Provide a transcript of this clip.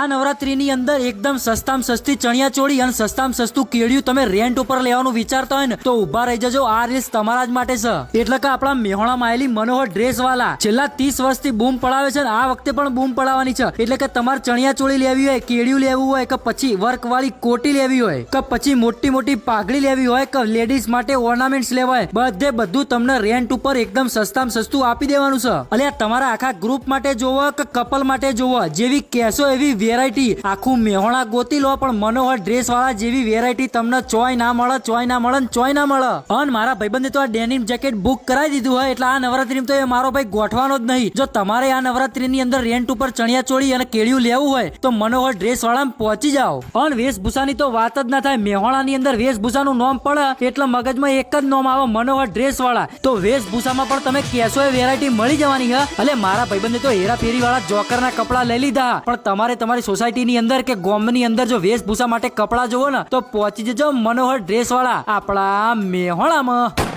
આ નવરાત્રીની અંદર એકદમ સસ્તામાં સસ્તી ચણિયા ચોળી અને સસ્તામાં સસ્તું કેળિયું તમે રેન્ટ ઉપર લેવાનું વિચારતા હોય ને, તો ઊભા રહી જજો. આ રીલ્સ તમારા જ માટે છે. એટલે કે આપણા મેહોણામાં આવેલી મનોહર ડ્રેસ વાલા છેલ્લા ત્રીસ વર્ષથી બૂમ પડાવે છે ને, આ વખતે પણ બૂમ પડાવવાની છે. એટલે કે તમારે ચણિયા ચોળી લેવી હોય, કેળિયું લેવું હોય, કે પછી વર્ક વાળી કોટી લેવી હોય, કે પછી મોટી મોટી પાઘડી લેવી હોય, કે લેડીઝ માટે ઓર્નામેન્ટ્સ લેવા હોય, બધે બધું તમને રેન્ટ ઉપર એકદમ સસ્તામાં સસ્તું આપી દેવાનું છે. અલ્યા, તમારા આખા ગ્રુપ માટે જોવો કે કપલ માટે જોવો, જેવી કેસો એવી વેરાયટી આખું મેહોણા ગોતી લો પણ મનોહર ડ્રેસ વાળા જેવી વેરાયટી તમને ચોય ના મળે, ચોય ના મળે ચોય ના મળે. અને મારા ભાઈબંધે તો આ ડેનિમ જેકેટ બુક કરાવી દીધું હોય, એટલે આ નવરાત્રી તો એ મારો ભાઈ ગોઠવાનો જ નહીં. જો તમારે આ નવરાત્રીની અંદર રેન્ટ ઉપર ચણિયા ચોળી અને કેળિયું લેવું હોય, તો મનોહર ડ્રેસ વાળામાં પહોંચી જાઓ. અને વેશભૂષાની તો વાત જ ના થાય. મેહોણાની અંદર વેશભૂષાનું નામ પડે, એટલે મગજમાં એક જ નામ આવે, મનોહર ડ્રેસ વાળા તો વેશભૂષામાં પણ તમે કેશો વેરાયટી મળી જવાની હા. એટલે મારા ભાઈબંધે તો હેરાફેરી વાળા જોકરના કપડા લઈ લીધા. પણ તમારે તમારી સોસાયટીની અંદર કે ગોમની અંદર જો વેશભૂષા માટે કપડા જોવો ને, તો પહોંચી જજો મનોહર ડ્રેસ વાળા આપણા મેહોણામાં.